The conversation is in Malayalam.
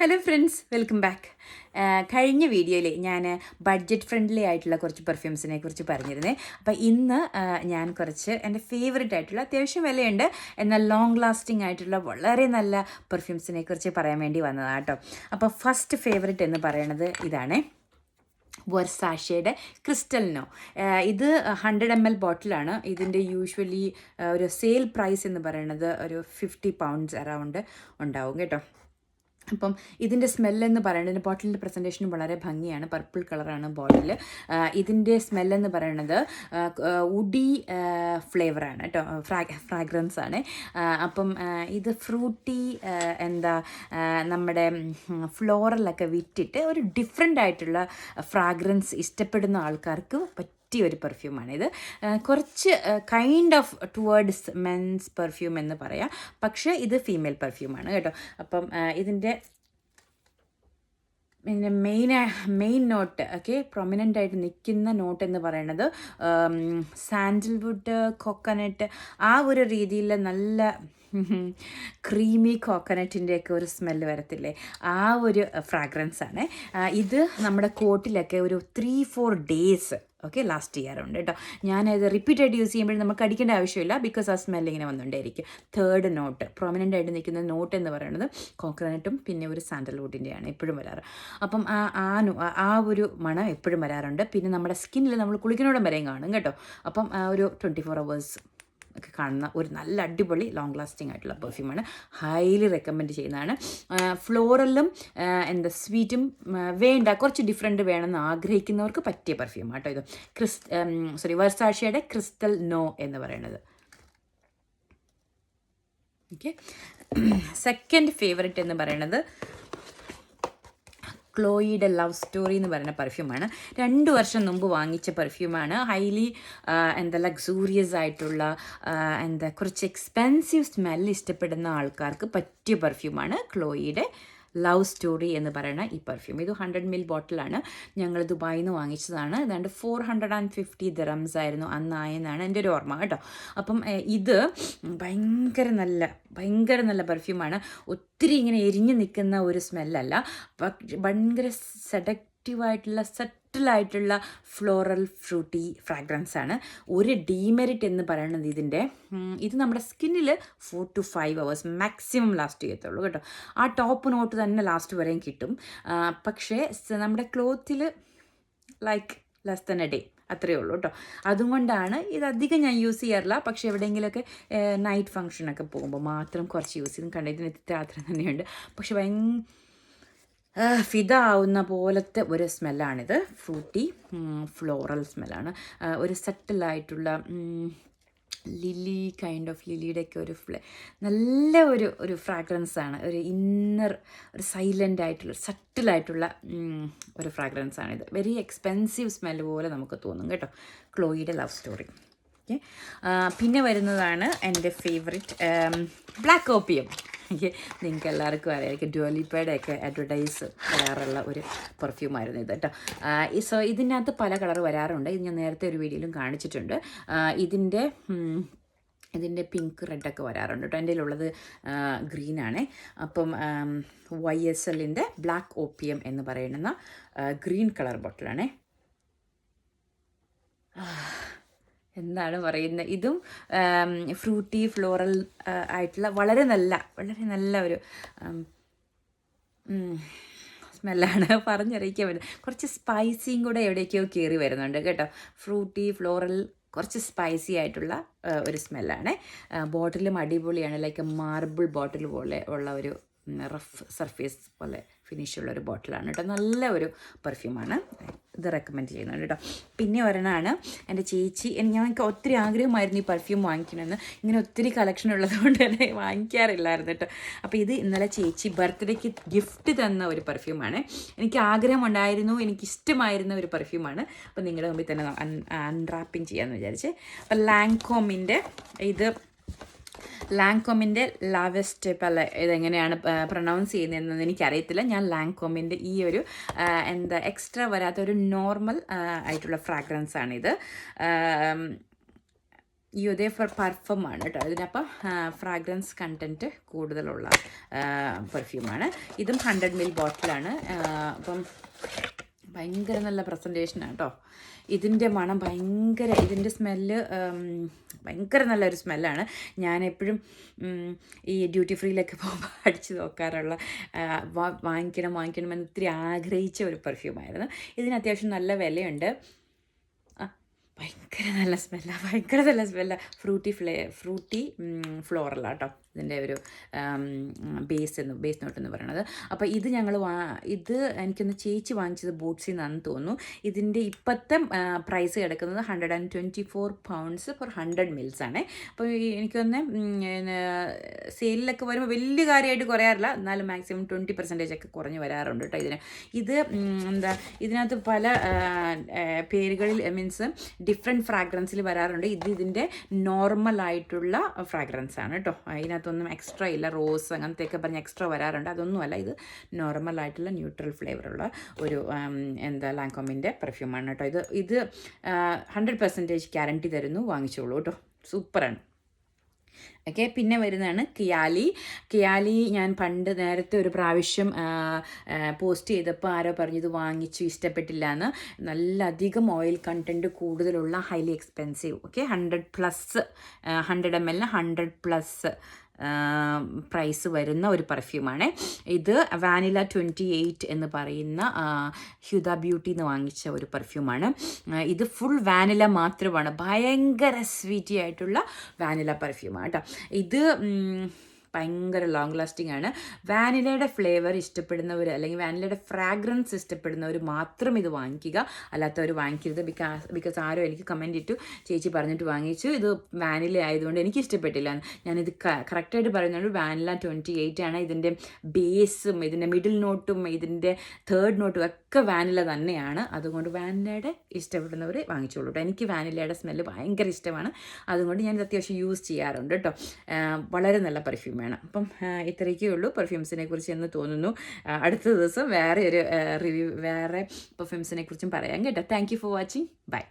ഹലോ ഫ്രണ്ട്സ് വെൽക്കം ബാക്ക് കഴിഞ്ഞ വീഡിയോയിൽ ഞാൻ ബഡ്ജറ്റ് ഫ്രണ്ട്ലി ആയിട്ടുള്ള കുറച്ച് പെർഫ്യൂംസിനെ കുറിച്ച് പറഞ്ഞിരുന്നേ. അപ്പോൾ ഇന്ന് ഞാൻ കുറച്ച് എന്റെ ഫേവററ്റ് ആയിട്ടുള്ള അത്യാവശ്യം വിലയുണ്ട്. എന്നാൽ ലോങ് ലാസ്റ്റിംഗ് ആയിട്ടുള്ള വളരെ നല്ല പെർഫ്യൂംസിനെ കുറിച്ച് പറയാൻ വേണ്ടി വന്നതാണ് കേട്ടോ അപ്പോൾ ഫസ്റ്റ് ഫേവററ്റ് എന്ന് പറയണത് ഇതാണ് വെർസാഷയുടെ ക്രിസ്റ്റലിനോ ഇത് ഹൺഡ്രഡ് എം എൽ ബോട്ടിലാണ് ഇതിന്റെ യൂഷ്വലി ഒരു സെയിൽ പ്രൈസ് എന്ന് പറയുന്നത് ഒരു ഫിഫ്റ്റി പൗണ്ട്സ് അറൗണ്ട് ഉണ്ടാവും കേട്ടോ. അപ്പം ഇതിന്റെ സ്മെല്ലെന്ന് പറയുന്നത് ബോട്ടിലിന്റെ പ്രസന്റേഷൻ വളരെ ഭംഗിയാണ്. പർപ്പിൾ കളറാണ് ബോട്ടിൽ ഇതിന്റെ സ്മെല്ലെന്ന് പറയുന്നത് ഉഡി ഫ്ലേവറാണ് കേട്ടോ. ഫ്രാ ഫ്രാഗ്രൻസ് ആണ് അപ്പം ഇത് ഫ്രൂട്ടി എന്താ നമ്മുടെ ഫ്ലോറലൊക്കെ വിറ്റിട്ട് ഒരു ഡിഫറെന്റ് ആയിട്ടുള്ള ഫ്രാഗ്രൻസ് ഇഷ്ടപ്പെടുന്ന ആൾക്കാർക്ക് പറ്റിയ ഒരു പെർഫ്യൂമാണ് ഇത് ആ, കുറച്ച് kind of towards men's perfume എന്ന് പറയാം. പക്ഷേ ഇത് ഫീമെയിൽ പെർഫ്യൂമാണ് കേട്ടോ. അപ്പം ഇതിന്റെ പിന്നെ main main note okay prominent ആയിട്ട് നിൽക്കുന്ന നോട്ട് എന്ന് പറയുന്നത് സാൻഡൽവുഡ് കോക്കനട്ട് ആ ഒരു രീതിയിൽ നല്ല ക്രീമി കോക്കനട്ടിന്റെയൊക്കെ ഒരു സ്മെല്ല് വരത്തില്ലേ? ആ ഒരു ഫ്രാഗ്രൻസ് ആണ് ഇത് നമ്മുടെ കോട്ടിലൊക്കെ ഒരു three four days okay last ചെയ്യാറുണ്ട് കേട്ടോ. ഞാനത് റിപ്പീറ്റായിട്ട് യൂസ് ചെയ്യുമ്പോൾ നമുക്ക് അടിക്കേണ്ട ആവശ്യമില്ല ബിക്കോസ് ആ സ്മെല്ല് ഇങ്ങനെ വന്നുകൊണ്ടേയിരിക്കും. തേർഡ് നോട്ട് പ്രൊമിനന്റ് ആയിട്ട് നിൽക്കുന്ന നോട്ട് എന്ന് പറയുന്നത് കോക്കനട്ടും പിന്നെ ഒരു സാൻഡൽവുഡിന്റെയാണ് എപ്പോഴും വരാറ്. അപ്പം ആ ആ ആ- ഒരു മണം എപ്പോഴും വരാറുണ്ട്. പിന്നെ നമ്മുടെ സ്കിന്നിൽ നമ്മൾ കുളിക്കുന്നോടം വരെയും കാണും കേട്ടോ. അപ്പം ആ ഒരു ട്വന്റി ഫോർ അവേഴ്സ് ഒക്കെ കാണുന്ന ഒരു നല്ല അടിപൊളി ലോങ് ലാസ്റ്റിംഗ് ആയിട്ടുള്ള പെർഫ്യൂമാണ് ഹൈലി റെക്കമെൻഡ് ചെയ്യുന്നതാണ്. ഫ്ലോറലും എന്താ സ്വീറ്റും വേണ്ട കുറച്ച് ഡിഫറെന്റ് വേണമെന്ന് ആഗ്രഹിക്കുന്നവർക്ക് പറ്റിയ പെർഫ്യൂം കേട്ടോ ഇത്. ക്രിസ് സോറി വർസാഷിയുടെ ക്രിസ്റ്റൽ നോ എന്ന് പറയുന്നത്. ഓക്കെ സെക്കൻഡ് ഫേവററ്റ് എന്ന് പറയുന്നത് ക്ലോയിയുടെ ലവ് സ്റ്റോറി എന്ന് പറയുന്ന പെർഫ്യൂമാണ് രണ്ട് വർഷം മുമ്പ് വാങ്ങിച്ച പെർഫ്യൂമാണ് ഹൈലി എന്താ ലക്സൂറിയസ് ആയിട്ടുള്ള എന്താ കുറച്ച് എക്സ്പെൻസീവ് സ്മെല്ല് ഇഷ്ടപ്പെടുന്ന ആൾക്കാർക്ക് പറ്റിയ പെർഫ്യൂമാണ് ക്ലോയിയുടെ ലവ് സ്റ്റോറി എന്ന് പറയുന്ന ഈ പെർഫ്യൂം ഇത് ഹൺഡ്രഡ് മിൽ ബോട്ടിലാണ് ഞങ്ങൾ ദുബായിൽ നിന്ന് വാങ്ങിച്ചതാണ്. ഏതാണ്ട് four hundred and fifty dirhams ആയിരുന്നു അന്നായെന്നാണ് എന്റെ ഒരു ഓർമ്മ കേട്ടോ. അപ്പം ഇത് ഭയങ്കര നല്ല ഭയങ്കര നല്ല പെർഫ്യൂമാണ് ഒത്തിരി ഇങ്ങനെ എരിഞ്ഞു നിൽക്കുന്ന ഒരു സ്മെല്ലല്ല ഭയങ്കര ഭയങ്കര സെഡക്റ്റീവായിട്ടുള്ള സെറ്റിലായിട്ടുള്ള ഫ്ലോറൽ ഫ്രൂട്ടി ഫ്രാഗ്രൻസ് ആണ്. ഒരു ഡീമെറിറ്റ് എന്ന് പറയുന്നത് ഇതിന്റെ. ഇത് നമ്മുടെ സ്കിന്നിൽ four to five hours maximum last ചെയ്യത്തുള്ളൂ കേട്ടോ. ആ ടോപ്പ് നോട്ട് തന്നെ ലാസ്റ്റ് വരെയും കിട്ടും. പക്ഷേ നമ്മുടെ ക്ലോത്തിൽ like less than a day അത്രയേ ഉള്ളൂ കേട്ടോ. അതുകൊണ്ടാണ് ഇത് അധികം ഞാൻ യൂസ് ചെയ്യാറില്ല. പക്ഷേ എവിടെയെങ്കിലുമൊക്കെ നൈറ്റ് ഫങ്ഷനൊക്കെ പോകുമ്പോൾ മാത്രം കുറച്ച് യൂസ് ചെയ്തും കണ്ടതിന് രാത്രി തന്നെയുണ്ട്. പക്ഷെ ഭയങ്കര ഫിദ ആവുന്ന പോലത്തെ ഒരു സ്മെല്ലാണിത്. ഫ്രൂട്ടി ഫ്ലോറൽ സ്മെല്ലാണ്. ഒരു സെറ്റിലായിട്ടുള്ള ലില്ലി കൈൻഡ് ഓഫ് ലില്ലിയുടെയൊക്കെ ഒരു ഫ്ലേ നല്ല ഒരു ഒരു ഫ്രാഗ്രൻസ് ആണ് ഒരു ഇന്നർ ഒരു സൈലന്റ് ആയിട്ടുള്ള സട്ടിലായിട്ടുള്ള ഒരു ഫ്രാഗ്രൻസ് ആണിത് വെരി എക്സ്പെൻസീവ് സ്മെൽ പോലെ നമുക്ക് തോന്നും കേട്ടോ. ക്ലോയിയുടെ ലവ് സ്റ്റോറി. ഓക്കെ. പിന്നെ വരുന്നതാണ് എന്റെ ഫേവറിറ്റ് ബ്ലാക്ക് ഓപ്പിയം. ഓക്കെ നിങ്ങൾക്ക് എല്ലാവർക്കും അറിയാം. ഡ്യോലിപ്പയുടെ ഒക്കെ അഡ്വർടൈസ് വരാറുള്ള ഒരു പെർഫ്യൂമായിരുന്നു ഇത് കേട്ടോ. സോ ഇതിനകത്ത് പല കളർ വരാറുണ്ട്. ഇത് ഞാൻ നേരത്തെ ഒരു വീഡിയോയിലും കാണിച്ചിട്ടുണ്ട്. ഇതിന്റെ ഇതിന്റെ പിങ്ക് റെഡൊക്കെ വരാറുണ്ട് കേട്ടോ. എന്റെ ഉള്ളത് ഗ്രീനാണ് അപ്പം വൈ എസ് എല്ലിന്റെ ബ്ലാക്ക് ഓപ്പിയം എന്ന് പറയുന്ന ഗ്രീൻ കളർ ബോട്ടിലാണേ എന്താണ് പറയുന്നത്? ഇതും ഫ്രൂട്ടി ഫ്ലോറൽ ആയിട്ടുള്ള വളരെ നല്ല വളരെ നല്ല ഒരു സ്മെല്ലാണ് പറഞ്ഞറിയിക്കാൻ പറ്റും. കുറച്ച് സ്പൈസിയും കൂടെ എവിടേക്കോ കയറി വരുന്നുണ്ട് കേട്ടോ. ഫ്രൂട്ടി ഫ്ലോറൽ കുറച്ച് സ്പൈസി ആയിട്ടുള്ള ഒരു സ്മെല്ലാണ്. ബോട്ടിലും അടിപൊളിയാണ്. ലൈക്ക് മാർബിൾ ബോട്ടിൽ പോലെ ഉള്ള ഒരു റഫ് സർഫേസ് പോലെ ഫിനിഷുള്ള ഒരു ബോട്ടിലാണ് കേട്ടോ. നല്ല ഒരു പെർഫ്യൂമാണ്. ഇത് റെക്കമെൻഡ് ചെയ്യുന്നുണ്ട് കേട്ടോ പിന്നെ ഒരെണ്ണമാണ് എന്റെ ചേച്ചി. ഞങ്ങൾക്ക് ഒത്തിരി ആഗ്രഹമായിരുന്നു ഈ പെർഫ്യൂം വാങ്ങിക്കണമെന്ന്. ഇങ്ങനെ ഒത്തിരി കളക്ഷൻ ഉള്ളതുകൊണ്ട് തന്നെ വാങ്ങിക്കാറില്ലായിരുന്നു കേട്ടോ അപ്പോൾ ഇത് ഇന്നലെ ചേച്ചി ബർത്ത്ഡേക്ക് ഗിഫ്റ്റ് തന്ന ഒരു പെർഫ്യൂമാണ് എനിക്ക് ആഗ്രഹമുണ്ടായിരുന്നു എനിക്ക് ഇഷ്ടമായിരുന്ന ഒരു പെർഫ്യൂമാണ് അപ്പോൾ നിങ്ങളുടെ മുമ്പിൽ തന്നെ അൺറാപ്പിംഗ് ചെയ്യാമെന്ന് വിചാരിച്ച്. അപ്പോൾ ലാങ്കോമിന്റെ ഇത് ലാങ്കോമിന്റെ ലാവസ്റ്റ് പല ഇതെങ്ങനെയാണ് പ്രൊണൗൺസ് ചെയ്യുന്നതെന്ന് എനിക്കറിയത്തില്ല. ഞാൻ ലാങ്കോമിന്റെ ഈ ഒരു എന്താ എക്സ്ട്രാ വരാത്ത ഒരു നോർമൽ ആയിട്ടുള്ള ഫ്രാഗ്രൻസ് ആണിത് ആം, ഫോർ പെർഫ്യൂം ആണ് കേട്ടോ. ഇതിനപ്പം ഫ്രാഗ്രൻസ് കണ്ടന്റ് കൂടുതലുള്ള പെർഫ്യൂമാണ് ഇതും ഹൺഡ്രഡ് മിൽ ബോട്ടിലാണ് അപ്പം ഭയങ്കര നല്ല പ്രസന്റേഷനാണ് കേട്ടോ ഇതിന്റെ മണം ഭയങ്കര ഇതിന്റെ സ്മെല്ല് ഭയങ്കര നല്ലൊരു സ്മെല്ലാണ്. ഞാൻ എപ്പോഴും ഈ ഡ്യൂട്ടി ഫ്രീയിലൊക്കെ പോകുമ്പോൾ അടിച്ചു നോക്കാറുള്ള വാങ്ങിക്കണം വാങ്ങിക്കണം എന്ന് ഇത്തിരി ആഗ്രഹിച്ച ഒരു പെർഫ്യൂമായിരുന്നു ഇതിന് അത്യാവശ്യം നല്ല വിലയുണ്ട്. ഭയങ്കര നല്ല സ്മെല്ലാണ് ഭയങ്കര നല്ല സ്മെല്ലാണ് ഫ്രൂട്ടി ഫ്ലേ ഫ്രൂട്ടി ഫ്ലോറലാണ് കേട്ടോ ഇതിന്റെ ഒരു ബേസ് എന്ന് ബേസ് നോട്ട് എന്ന് പറയുന്നത് അപ്പോൾ ഇത് ഞങ്ങൾ വാ ഇത് എനിക്കൊന്ന് ചേച്ചി വാങ്ങിച്ചത് ബോട്ട്സിൽ നിന്നാണെന്ന് തോന്നുന്നു. ഇതിന്റെ ഇപ്പോഴത്തെ പ്രൈസ് കിടക്കുന്നത് hundred and twenty four pounds for hundred mils ആണ് അപ്പോൾ എനിക്കൊന്ന് സെയിലിലൊക്കെ വരുമ്പോൾ വലിയ കാര്യമായിട്ട് കുറയാറില്ല. എന്നാലും മാക്സിമം ട്വന്റി പെർസെന്റേജ് ഒക്കെ കുറഞ്ഞ് വരാറുണ്ട് കേട്ടോ ഇതിന്. ഇത് എന്താ ഇതിനകത്ത് പല പേരുകളിൽ മീൻസ് ഡിഫറെന്റ് ഫ്രാഗ്രൻസിൽ വരാറുണ്ട്. ഇത് ഇതിന്റെ നോർമൽ ആയിട്ടുള്ള ഫ്രാഗ്രൻസ് ആണ് കേട്ടോ അതിനകത്തൊന്നും എക്സ്ട്രാ ഇല്ല. റോസ് അങ്ങനത്തെയൊക്കെ പറഞ്ഞ് എക്സ്ട്രാ വരാറുണ്ട്. അതൊന്നുമല്ല. ഇത് നോർമലായിട്ടുള്ള ന്യൂട്രൽ ഫ്ലേവറുള്ള ഒരു എന്താ ലാങ്കോമിന്റെ പെർഫ്യൂമാണ് കേട്ടോ. ഇത് ഇത് ഹൺഡ്രഡ് പെർസെന്റേജ് ഗ്യാരണ്ടി തരുന്നു. വാങ്ങിച്ചോളൂ കേട്ടോ. സൂപ്പറാണ്. ഓക്കെ പിന്നെ വരുന്നതാണ് കിയാലി. കിയാലി ഞാൻ പണ്ട് നേരത്തെ ഒരു പ്രാവശ്യം പോസ്റ്റ് ചെയ്തപ്പോൾ ആരോ പറഞ്ഞു ഇത് വാങ്ങിച്ചു ഇഷ്ടപ്പെട്ടില്ല എന്ന് നല്ല അധികം ഓയിൽ കണ്ടന്റ് കൂടുതലുള്ള highly expensive okay hundred plus hundred M എല്ലിന് ഹൺഡ്രഡ് പ്ലസ് പ്രൈസ് വരുന്ന ഒരു പെർഫ്യൂമാണ് ഇത് വാനില ട്വന്റി എയ്റ്റ് എന്ന് പറയുന്ന ഹ്യുദ ബ്യൂട്ടി എന്ന് വാങ്ങിച്ച ഒരു പെർഫ്യൂമാണ് ഇത് ഫുൾ വാനില മാത്രമാണ്. ഭയങ്കര സ്വീറ്റി ആയിട്ടുള്ള വാനില പെർഫ്യൂമാണ് കേട്ടോ ഇത് ഭയങ്കര ലോങ് ലാസ്റ്റിംഗ് ആണ്. വാനിലയുടെ ഫ്ലേവർ ഇഷ്ടപ്പെടുന്നവർ അല്ലെങ്കിൽ വാനിലയുടെ ഫ്രാഗ്രൻസ് ഇഷ്ടപ്പെടുന്നവർ മാത്രം ഇത് വാങ്ങിക്കുക. അല്ലാത്തവർ വാങ്ങിക്കരുത്. ബിക്കാസ് ബിക്കോസ് ആരോ എനിക്ക് കമന്റ് ഇട്ടു. ചേച്ചി പറഞ്ഞിട്ട് വാങ്ങിച്ചു. ഇത് വാനില ആയതുകൊണ്ട് എനിക്ക് ഇഷ്ടപ്പെട്ടില്ല. ഞാനിത് കറക്റ്റായിട്ട് പറയുന്നുണ്ട് വാനില ട്വന്റി എയ്റ്റ് ആണ് ഇതിന്റെ ബേസും ഇതിന്റെ മിഡിൽ നോട്ടും ഇതിന്റെ തേർഡ് നോട്ടും ഒക്കെ വാനില തന്നെയാണ്. അതുകൊണ്ട് വാനിലയുടെ ഇഷ്ടപ്പെടുന്നവർ വാങ്ങിച്ചോളൂ കേട്ടോ എനിക്ക് വാനിലയുടെ സ്മെല്ല് ഭയങ്കര ഇഷ്ടമാണ്. അതുകൊണ്ട് ഞാനിത് അത്യാവശ്യം യൂസ് ചെയ്യാറുണ്ട് കേട്ടോ വളരെ നല്ല പെർഫ്യൂമാണ് അപ്പം ഇത്രയൊക്കെ ഉള്ളൂ പെർഫ്യൂംസിനെ കുറിച്ച് എന്ന് തോന്നുന്നു. അടുത്ത ദിവസം വേറെ ഒരു റിവ്യൂ വേറെ പെർഫ്യൂംസിനെ കുറിച്ചും പറയാം കേട്ടോ. Thank for watching bye